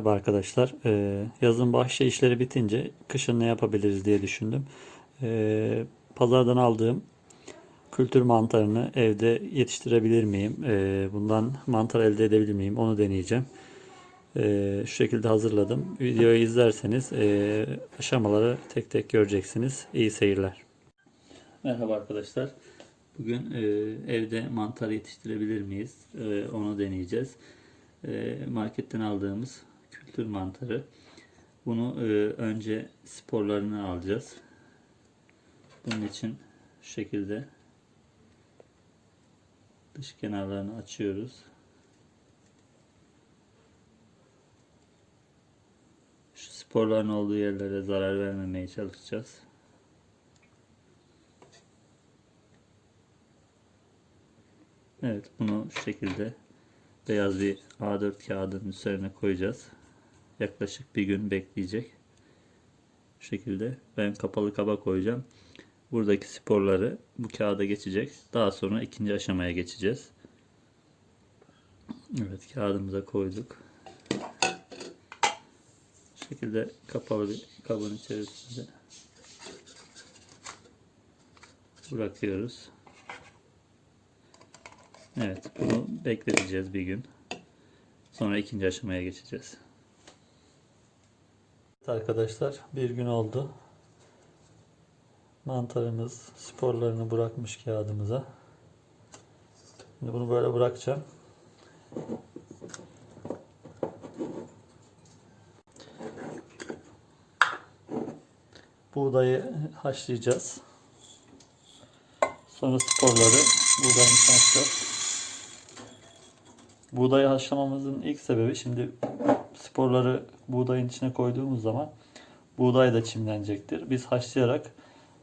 Merhaba arkadaşlar. Ee, yazın bahçe işleri bitince kışın ne yapabiliriz diye düşündüm. Ee, pazardan aldığım kültür mantarını evde yetiştirebilir miyim? Ee, bundan mantar elde edebilir miyim? Onu deneyeceğim. Ee, şu şekilde hazırladım. Videoyu izlerseniz e, aşamaları tek tek göreceksiniz. İyi seyirler. Merhaba arkadaşlar. Bugün e, evde mantar yetiştirebilir miyiz? E, onu deneyeceğiz. E, marketten aldığımız kültür mantarı. Bunu e, önce sporlarını alacağız. Bunun için şu şekilde dış kenarlarını açıyoruz. Şu sporların olduğu yerlere zarar vermemeye çalışacağız. Evet bunu şu şekilde beyaz bir A4 kağıdın üzerine koyacağız. Yaklaşık bir gün bekleyecek. Şu şekilde ben kapalı kaba koyacağım. Buradaki sporları bu kağıda geçecek. Daha sonra ikinci aşamaya geçeceğiz. Evet kağıdımıza koyduk. Şu şekilde kapalı bir kabın içerisinde bırakıyoruz. Evet, bunu bekleteceğiz bir gün. Sonra ikinci aşamaya geçeceğiz. Evet arkadaşlar, bir gün oldu. Mantarımız sporlarını bırakmış kağıdımıza. Şimdi bunu böyle bırakacağım. Buğdayı haşlayacağız. Sonra sporları buğdayın içine atacağız. Buğdayı haşlamamızın ilk sebebi şimdi sporları buğdayın içine koyduğumuz zaman buğday da çimlenecektir. Biz haşlayarak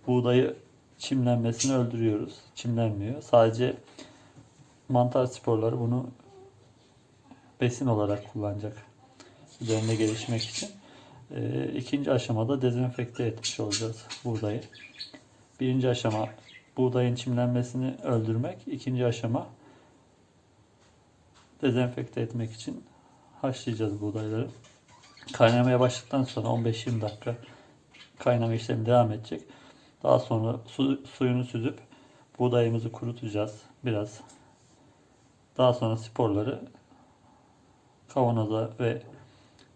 buğdayı çimlenmesini öldürüyoruz. Çimlenmiyor. Sadece mantar sporları bunu besin olarak kullanacak. Üzerinde gelişmek için. Ee, ikinci aşamada dezenfekte etmiş olacağız buğdayı. Birinci aşama buğdayın çimlenmesini öldürmek. İkinci aşama dezenfekte etmek için haşlayacağız buğdayları. Kaynamaya başladıktan sonra 15-20 dakika kaynama işlemi devam edecek. Daha sonra su, suyunu süzüp buğdayımızı kurutacağız biraz. Daha sonra sporları kavanoza ve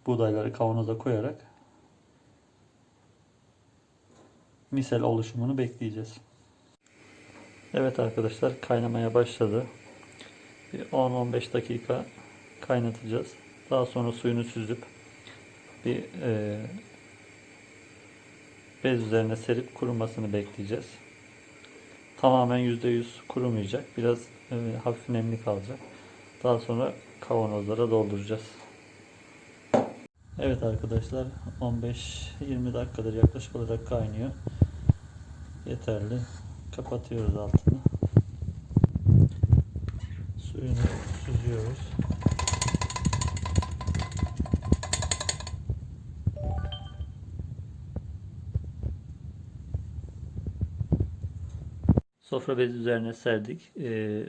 buğdayları kavanoza koyarak misel oluşumunu bekleyeceğiz. Evet arkadaşlar kaynamaya başladı. Bir 10-15 dakika kaynatacağız. Daha sonra suyunu süzüp bir e, bez üzerine serip kurumasını bekleyeceğiz. Tamamen %100 kurumayacak. Biraz e, hafif nemli kalacak. Daha sonra kavanozlara dolduracağız. Evet arkadaşlar 15-20 dakikadır yaklaşık olarak kaynıyor. Yeterli. Kapatıyoruz altını. Suyunu süzüyoruz. Sofra bezi üzerine serdik. Ee,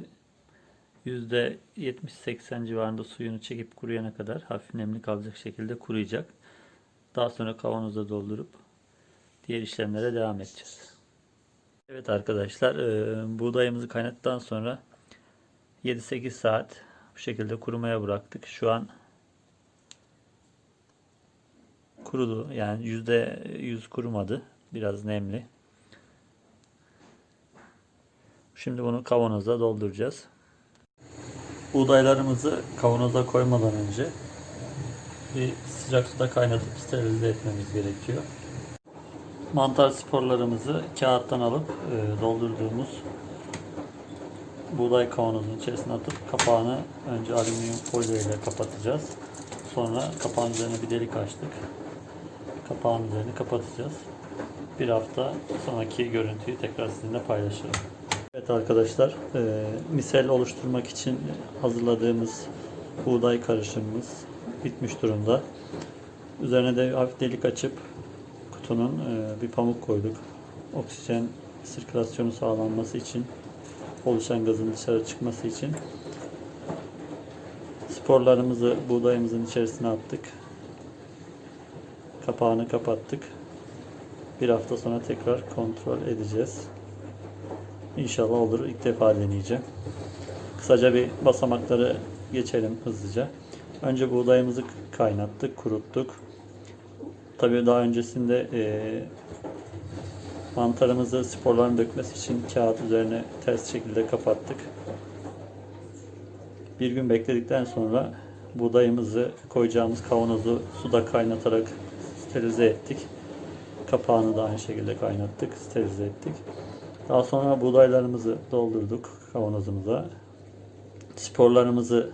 %70-80 civarında suyunu çekip kuruyana kadar hafif nemli kalacak şekilde kuruyacak. Daha sonra kavanoza doldurup diğer işlemlere devam edeceğiz. Evet arkadaşlar e, buğdayımızı kaynattıktan sonra 7-8 saat bu şekilde kurumaya bıraktık. Şu an kurudu. Yani %100 kurumadı. Biraz nemli. Şimdi bunu kavanoza dolduracağız. Buğdaylarımızı kavanoza koymadan önce bir sıcak suda kaynatıp sterilize etmemiz gerekiyor. Mantar sporlarımızı kağıttan alıp e, doldurduğumuz buğday kavanozun içerisine atıp kapağını önce alüminyum folyo ile kapatacağız. Sonra kapağın üzerine bir delik açtık. Kapağın üzerini kapatacağız. Bir hafta sonraki görüntüyü tekrar sizinle paylaşırım. Evet arkadaşlar, e, misel oluşturmak için hazırladığımız buğday karışımımız bitmiş durumda. Üzerine de hafif delik açıp kutunun e, bir pamuk koyduk. Oksijen sirkülasyonu sağlanması için, oluşan gazın dışarı çıkması için sporlarımızı buğdayımızın içerisine attık. Kapağını kapattık. Bir hafta sonra tekrar kontrol edeceğiz. İnşallah olur. İlk defa deneyeceğim. Kısaca bir basamakları geçelim hızlıca. Önce buğdayımızı kaynattık, kuruttuk. Tabii daha öncesinde eee mantarımızı sporların dökmesi için kağıt üzerine ters şekilde kapattık. Bir gün bekledikten sonra buğdayımızı koyacağımız kavanozu suda kaynatarak sterilize ettik. Kapağını da aynı şekilde kaynattık, sterilize ettik. Daha sonra buğdaylarımızı doldurduk kavanozumuza. Sporlarımızı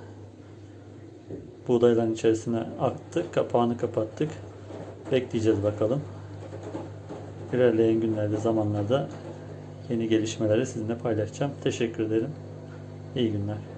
buğdayların içerisine attık, kapağını kapattık. Bekleyeceğiz bakalım. İlerleyen günlerde, zamanlarda yeni gelişmeleri sizinle paylaşacağım. Teşekkür ederim. İyi günler.